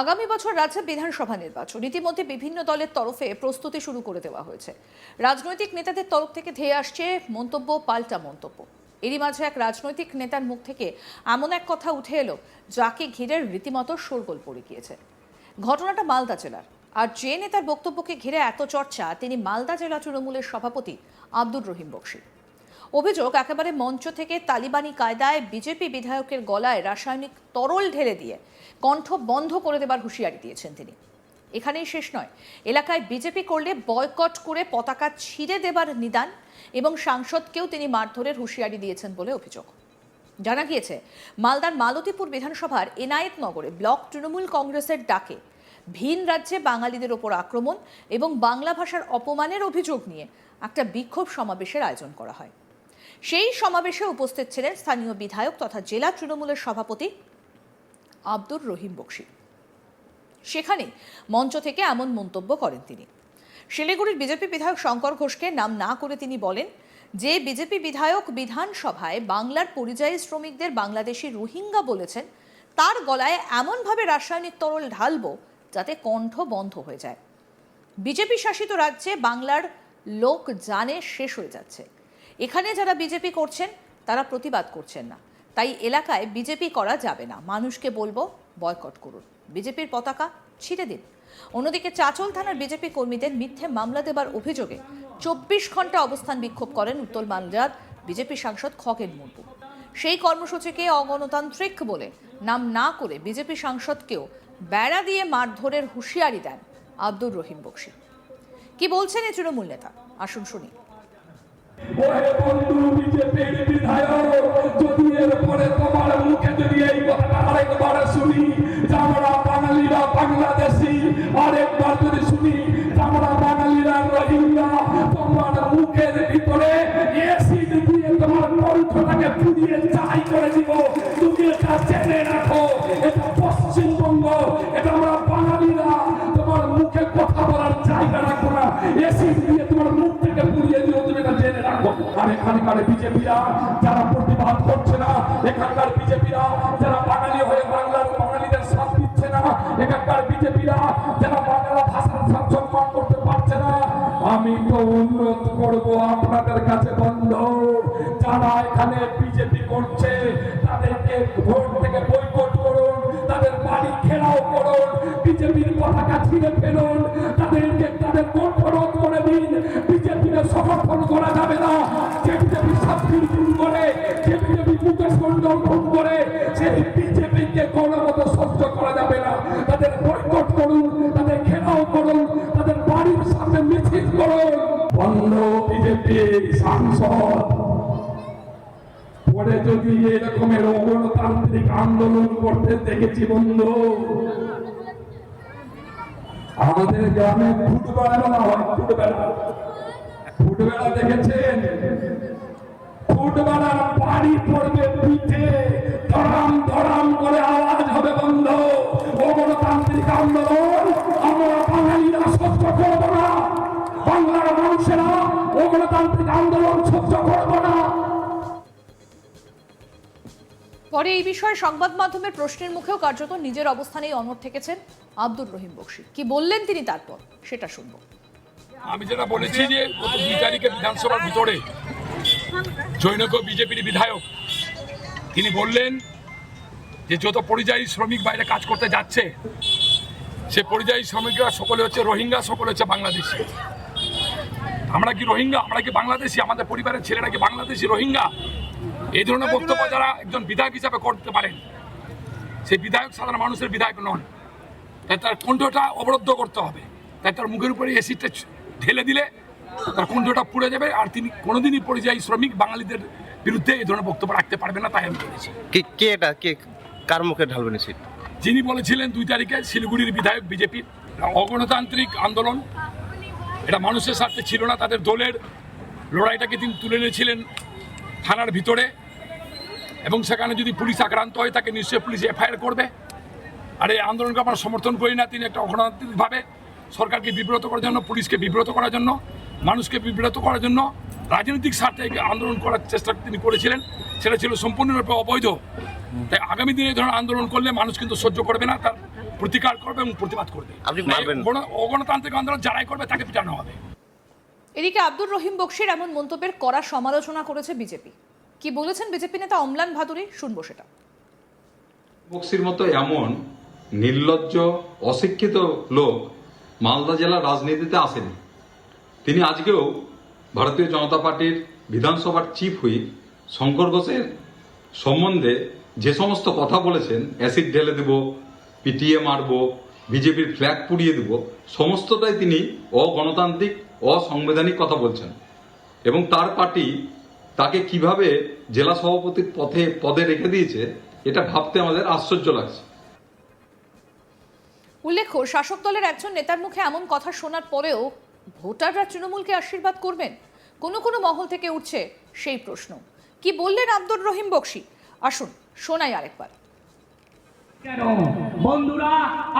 আগামী বছর রাজ্যে বিধানসভা নির্বাচন। ইতিমধ্যে বিভিন্ন দলের তরফে প্রস্তুতি শুরু করে দেওয়া হয়েছে। রাজনৈতিক নেতাদের তরফ থেকে ধেয়ে আসছে মন্তব্য, পাল্টা মন্তব্য। এরই মাঝে এক রাজনৈতিক নেতার মুখ থেকে এমন এক কথা উঠে এলো, যাকে ঘিরে রীতিমতো শোরগোল পড়ে গিয়েছে। ঘটনাটা মালদা জেলার। আর যে নেতার বক্তব্যকে ঘিরে এত চর্চা, তিনি মালদা জেলা তৃণমূলের সভাপতি আব্দুর রহিম বক্সি। অভিযোগ, একেবারে মঞ্চ থেকে তালিবানি কায়দায় বিজেপি বিধায়কের গলায় রাসায়নিক তরল ঢেলে দিয়ে কণ্ঠ বন্ধ করে দেবার হুঁশিয়ারি দিয়েছেন তিনি। এখানেই শেষ নয়। এলাকায় বিজেপি করলে বয়কট করে পতাকা ছিঁড়ে দেবার নিদান এবং সাংসদকেও তিনি মারধরের হুঁশিয়ারি দিয়েছেন বলে অভিযোগ। জানা গিয়েছে, মালদার মালতীপুর বিধানসভার এনায়েতনগরে ব্লক তৃণমূল কংগ্রেসের ডাকে ভিন রাজ্যে বাঙালিদের ওপর আক্রমণ এবং বাংলা ভাষার অপমানের অভিযোগ নিয়ে একটা বিক্ষোভ সমাবেশের আয়োজন করা হয়। সেই সমাবেশে উপস্থিত ছিলেন স্থানীয় বিধায়ক তথা জেলা তৃণমূলের সভাপতি আব্দুর রহিম বক্সি। সেখানে মঞ্চ থেকে এমন মন্তব্য করেন তিনি। শিলিগুড়ির বিজেপি বিধায়ক শঙ্কর ঘোষকে নাম না করে তিনি বলেন, যে বিজেপি বিধায়ক বিধানসভায় বাংলার পরিযায়ী শ্রমিকদের বাংলাদেশি রোহিঙ্গা বলেছেন, তার গলায় এমনভাবে রাসায়নিক তরল ঢালবো যাতে কণ্ঠ বন্ধ হয়ে যায়। বিজেপি শাসিত রাজ্যে বাংলার লোক জানে শেষ হয়ে যাচ্ছে। এখানে যারা বিজেপি করছেন, তারা প্রতিবাদ করছেন না। তাই এলাকায় বিজেপি করা যাবে না। মানুষকে বলব, বয়কট করুন। বিজেপির পতাকা ছিঁড়ে দিন। অন্যদিকে চাচল থানার বিজেপি কর্মীদের মিথ্যে মামলা দেবার অভিযোগে চব্বিশ ঘণ্টা অবস্থান বিক্ষোভ করেন উত্তর মালদার বিজেপি সাংসদ খগেন মুর্মু। সেই কর্মসূচিকে অগণতান্ত্রিক বলে নাম না করে বিজেপি সাংসদকেও বেড়া দিয়ে মারধরের হুঁশিয়ারি দেন আব্দুর রহিম বক্সি। কি বলছেন এই তৃণমূল নেতা? আসুন শুনি। ওহে বন্ধু বিজেপির বিধায়ক, যদি এরপরে তোমার মুখে যদি এই কথাটা আরেকবার শুনি যে আমরা বাঙালিরা বাংলাদেশি, আরেকবার বিজেপিরা যারা প্রতিবাদ করছে না, এখানকার বিজেপিরা যারা বাঙালি হয়ে বাংলার বাঙালিদের সাথ দিচ্ছে না, এখানকার বিজেপিরা যারা বাংলা ভাষার সম্মান করতে পারছে না, আমি তো অনুরোধ করব আপনাদের কাছে বন্ধ। যারা এখানে বিজেপি করছে, তাদেরকে ভোট থেকে বৈকট করুন, তাদের বাড়ি ঘেরাও করুন, বিজেপির পতাকা ছিঁড়ে ফেলুন করুন। বন্ধ সাংসদ। পরে যদি এরকমের অগণতান্ত্রিক আন্দোলন করতে দেখেছি, বন্ধু। আমাদের গ্রামে ফুটবেলা বলা ফুটবেলা ফুটবেলা দেখেছেন? ফুটবেলার বাড়ি পড়বে পিঠে। ধরাম ধরাম করে আওয়াজ হবে, বন্ধ। অগণতান্ত্রিক আন্দোলন অগণতান্ত্রিক আন্দোলন সহ্য করব না। পরে এই বিষয়ে সংবাদ মাধ্যমের প্রশ্নের মুখেও কার্যত নিজের অবস্থানেই অনড় থেকেছেন আব্দুর রহিম বক্সি। কি বললেন তিনি তারপর? সেটা শুনব। আমি যেটা বলেছি যে গত দুই তারিখে বিধানসভার ভিতরে জৈনক বিজেপির বিধায়ক তিনি বললেন যে যত পরিযায়ী শ্রমিক বাইরে কাজ করতে যাচ্ছে সে পরিযায়ী শ্রমিকরা সকলে হচ্ছে রোহিঙ্গা সকলে হচ্ছে বাংলাদেশি। আমরা কি রোহিঙ্গা? আমরা কি বাংলাদেশি? আমাদের পরিবারের ছেলেরা কি বাংলাদেশি রোহিঙ্গা? এই ধরনের বক্তব্য যারা একজন বিধায়ক হিসাবে করতে পারেন সেই বিধায়ক সাধারণ মানুষের বিধায়ক নন। তাই তার কণ্ঠটা অবরুদ্ধ করতে হবে। তাই তার মুখের উপরে এসিডটা ঢেলে দিলে তার কণ্ঠটা পুড়ে যাবে আর তিনি কোনোদিনই পরিযায়ী শ্রমিক বাঙালিদের বিরুদ্ধে এই ধরনের বক্তব্য রাখতে পারবে না তাই আমি বলেছি। কে কে এটা? কে কার মুখে ঢালবেন সিট যিনি বলেছিলেন দুই তারিখে শিলিগুড়ির বিধায়ক বিজেপির অগণতান্ত্রিক আন্দোলন এটা মানুষের স্বার্থে ছিল না, তাদের দলের লড়াইটাকে তিনি তুলে এনেছিলেন থানার ভিতরে। এবং সেখানে যদি পুলিশ আক্রান্ত হয়, তাকে নিশ্চয়ই পুলিশ এফআইআর করবে। আর এই আন্দোলনকে আমরা সমর্থন করি না, তিনি একটা অগণতান্ত্রিকভাবে সরকারকে বিব্রত করার জন্য, পুলিশকে বিব্রত করার জন্য, মানুষকে বিব্রত করার জন্য রাজনৈতিক স্বার্থে আন্দোলন করার চেষ্টা তিনি করেছিলেন। সেটা ছিল সম্পূর্ণরূপে অবৈধ। তাই আগামী দিনে ধরনের আন্দোলন করলে মানুষ কিন্তু সহ্য করবে না, তার প্রতিকার করবে এবং প্রতিবাদ করবে আপনি অগণতান্ত্রিক আন্দোলন যারাই করবে তাকে পিটানো হবে। এদিকে আব্দুর রহিম বক্সির এমন মন্তব্যের কড়া সমালোচনা করেছে বিজেপি। কি বলেছেন বিজেপি নেতা অম্লান ভাদুরী? শুনব সেটা। বক্সির মতো এমন নির্লজ্জ অশিক্ষিত লোক মালদা জেলার রাজনীতিতে আসেনি। তিনি আজকেও ভারতীয় জনতা পার্টির বিধানসভার চিফ হুইপ শঙ্কর ঘোষের সম্বন্ধে যে সমস্ত কথা বলেছেন অ্যাসিড ঢেলে দেব পিটিএ মারব, বিজেপির ফ্ল্যাগ পুড়িয়ে দেব, সমস্তটাই তিনি অগণতান্ত্রিক, অসাংবিধানিক কথা বলছেন। এবং তার পার্টি তাকে কীভাবে জেলা সভাপতির পথে, পদে রেখে দিয়েছে, এটা ভাবতে আমাদের আশ্চর্য লাগছে। উল্লেখ্য, শাসক দলের একজন নেতার মুখে এমন কথা শোনার পরেও ভোটাররা তৃণমূলকে আশীর্বাদ করবেন? কোনো কোনো মহল থেকে উঠছে সেই প্রশ্ন। কি বললেন আব্দুর রহিম বক্সি? আসুন, শোনাই আরেকবার। বন্ধুরা,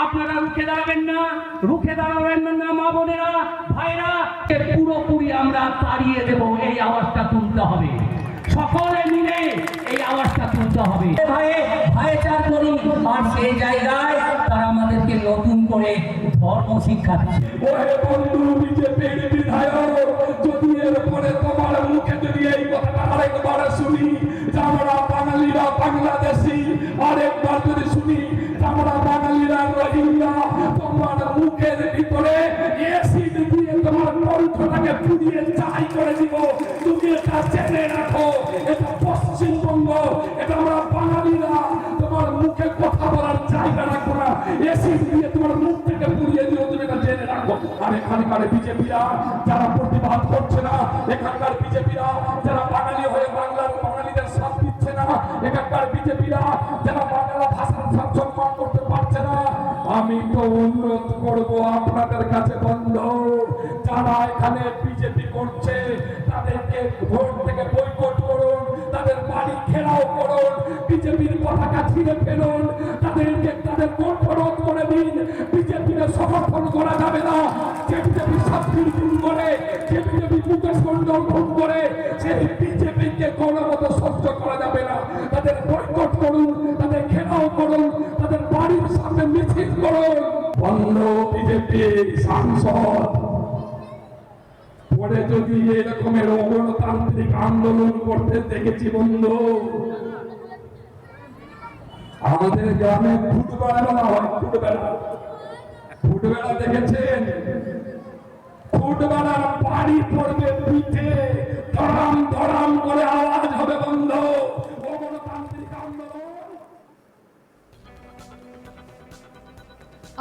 আপনারা রুখে দাঁড়াবেন না, রুখে দাঁড়াবেন না, মা বোনেরা, ভাইরা পুরোপুরি আমরা তাড়িয়ে দেব, এই আওয়াজটা তুলতে হবে। সকলে মিলে এই আওয়াজটা তুলতে হবে। ভাইয়ে ভাইচার করি, আর সেই জায়গায় তারা আমাদেরকে নতুন করে ধর্ম শিক্ষা দিচ্ছে বন্ধু বিধায়ক পুড়িয়ে চাই করে দিব। তুমি এটা জেনে রাখো। এটা পশ্চিমবঙ্গ, এটা আমরা বাঙালিরা তোমার মুখে কথা বলার জায়গা রাখব না। এসিড দিয়ে তোমার মুখ থেকে পুড়িয়ে দিও, তুমি এটা জেনে রাখো। আর এখানকার বিজেপিরা যারা প্রতিবাদ করছে না, এখানকার বিজেপিরা যারা বাঙালি হয়ে বাংলার বাঙালিদের সাথ দিচ্ছে না, এখানকার বিজেপিরা যারা বাংলা ভাষার সম্মান করতে পারছে না, আমি তো অনুরোধ করব আপনাদের কাছে এখানে বিজেপি করছে, তাদেরকে ভোট থেকে বয়কট করুন, তাদের বাড়ি ঘেরাও করুন বিজেপির পতাকা ছিঁড়ে ফেলুন, তাদেরকে, তাদের কণ্ঠরোধ করে দিন বিজেপির সমর্থন করা যাবে না। যে বিজেপি শাস্তির ভুল করে যে বিজেপি মুকেশ মন্ডল ভুল করে, সেই বিজেপিকে কোনো মতো সহ্য করা যাবে না। তাদের বয়কট করুন, তাদের ঘেরাও করুন, তাদের বাড়ির সামনে মিছিল করুন। বন্ধ বিজেপি সাংসদ। পরে যদি এরকমের অগণতান্ত্রিক আন্দোলন করতে দেখেছি, বন্ধু। আমাদের গ্রামে ফুটবেলা বলা হয় ফুটবেলা? ফুটবেলা দেখেছেন? ফুটবেলার বাড়ি পড়বে